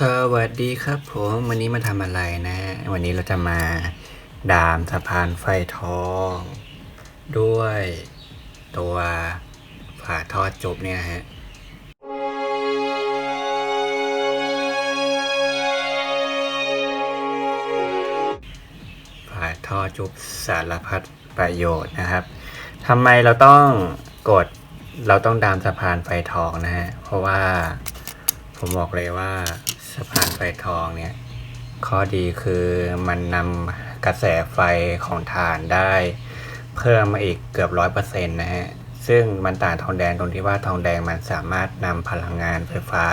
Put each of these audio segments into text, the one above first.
สวัสดีครับผมวันนี้มาทำอะไรนะ วันนี้เราจะมาดามสะพานไฟทอง ด้วยตัวฝาทอดจบเนี่ยฮะฝาท่อจุบสารพัดประโยชน์นะครับทำไมเราต้องกดเราต้องดามสะพานไฟทองนะฮะเพราะว่าผมบอกเลยว่า สะพานไฟทองเนี่ย ข้อดีคือมันนำกระแสไฟของถ่านได้เพิ่มมาอีกเกือบร้อยเปอร์เซ็นต์นะฮะ ซึ่งมันต่างทองแดงตรงที่ว่าทองแดงมันสามารถนำพลังงานไฟฟ้า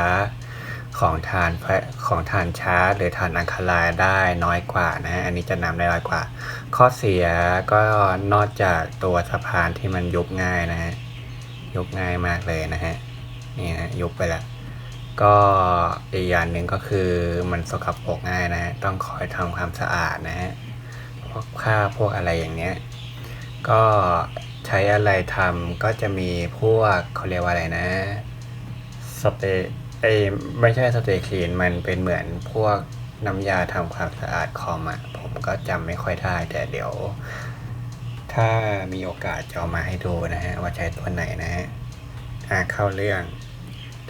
ของทานไฟของทานชาร์จหรือทานอังคารายได้น้อยกว่านะฮะ อันนี้จะนำได้น้อยกว่า ข้อเสียก็นอกจากตัวสะพานที่มันยุบง่ายนะฮะ ยุบง่ายมากเลยนะฮะ นี่นะยุบไปแล้ว ก็อีกอย่างหนึ่งก็คือมันสกปรกง่ายนะ ต้องคอยทำความสะอาดนะฮะพวกผ้าพวกอะไรอย่างเนี้ย ก็ใช้อะไรทำก็จะมีพวกเขาเรียกว่าอะไรนะสเปรย์เอ้ไม่ใช่สเตย์คลีนมันเป็นเหมือนพวกน้ำยาทำความสะอาดคอมอะผมก็จำไม่ค่อยได้แต่เดี๋ยว ถ้ามีโอกาสจะเอามาให้ดูนะฮะ ว่าใช้ตัวไหนนะฮะอ่าเข้าเรื่อง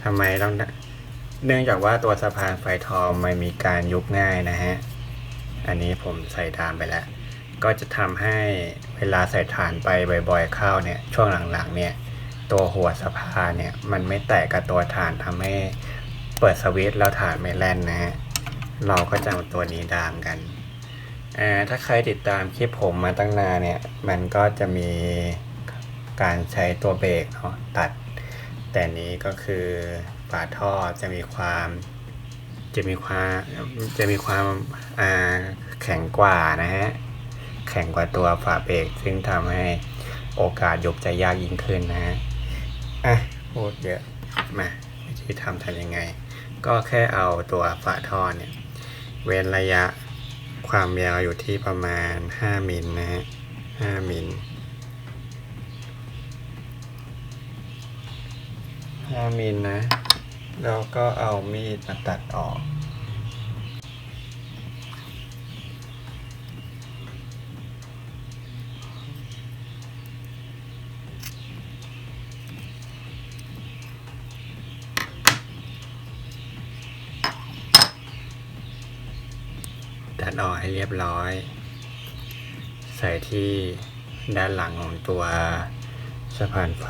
ทำไมต้อง เนื่องจากว่าตัวสะพานไฟทองมันมีการยุบง่ายนะฮะ อันนี้ผมใส่ตามไปแล้ว ก็จะทำให้เวลาใส่ฐานไปบ่อยๆเข้าเนี่ย ช่วงหลังๆเนี่ย ตัวหัวสะพานเนี่ย มันไม่แตกกับตัวฐานทำให้เปิดสวิตช์แล้วฐานไม่แล่นนะฮะ เราก็จะเอาตัวนี้ดามกันอ่าถ้าใครติดตามคลิปผมมาตั้งนานเนี่ย มันก็จะมีการใช้ตัวเบรกเนาะตัด แต่นี้ก็คือ ฝาท่อจะมีความจะมีความจะมีความแข็งกว่านะฮะแข็งกว่าตัวฝาเบรกซึ่งทำให้โอกาสยุบจะยากยิ่งขึ้นนะฮะอะพูดเยอะมาวิธีทำทำยังไง ก็แค่เอาตัวฝาท่อเนี่ยเว้นระยะความยาวอยู่ที่ประมาณ 5 มิลนะฮะ5มิล5มิลนะ แล้วก็เอามีดมาตัดออก ตัดออกให้เรียบร้อย ใส่ที่ด้านหลังของตัวสะพานไฟ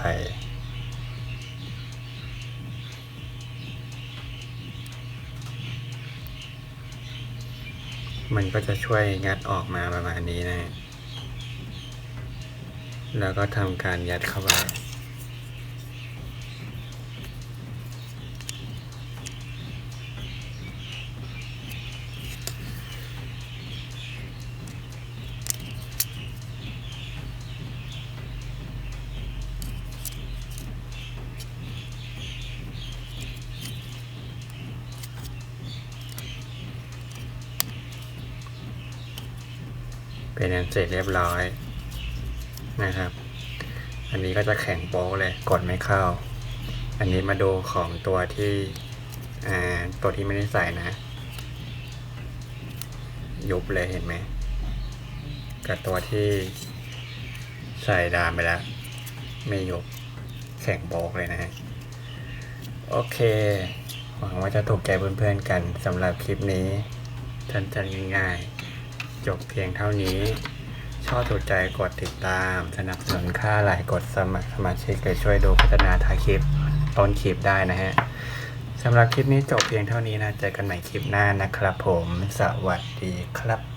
มันก็จะช่วยงัดออกมาประมาณนี้นะ แล้วก็ทำการยัดเข้าไป เป็นอันเสร็จเรียบร้อยนะครับ อันนี้ก็จะแข็งโป๊กเลยกดไม่เข้า อันนี้มาดูของตัวที่ตัวที่ไม่ได้ใส่นะ ยุบเลยเห็นไหมกับตัวที่ใส่ดามไปแล้ว ไม่ยุบแข็งโป๊กเลยนะฮะโอเค หวังว่าจะถูกใจเพื่อนๆกันสำหรับคลิปนี้ทันๆง่ายๆ จบเพียงเท่านี้ ชอบถูกใจกดติดตาม สนับสนุนค่าไหลค์กดสมัครสมาชิกหรือช่วยดูพัฒนาท้ายคลิปต้นคลิปได้นะฮะสำหรับคลิปนี้จบเพียงเท่านี้นะ เจอกันใหม่คลิปหน้านะครับผม สวัสดีครับ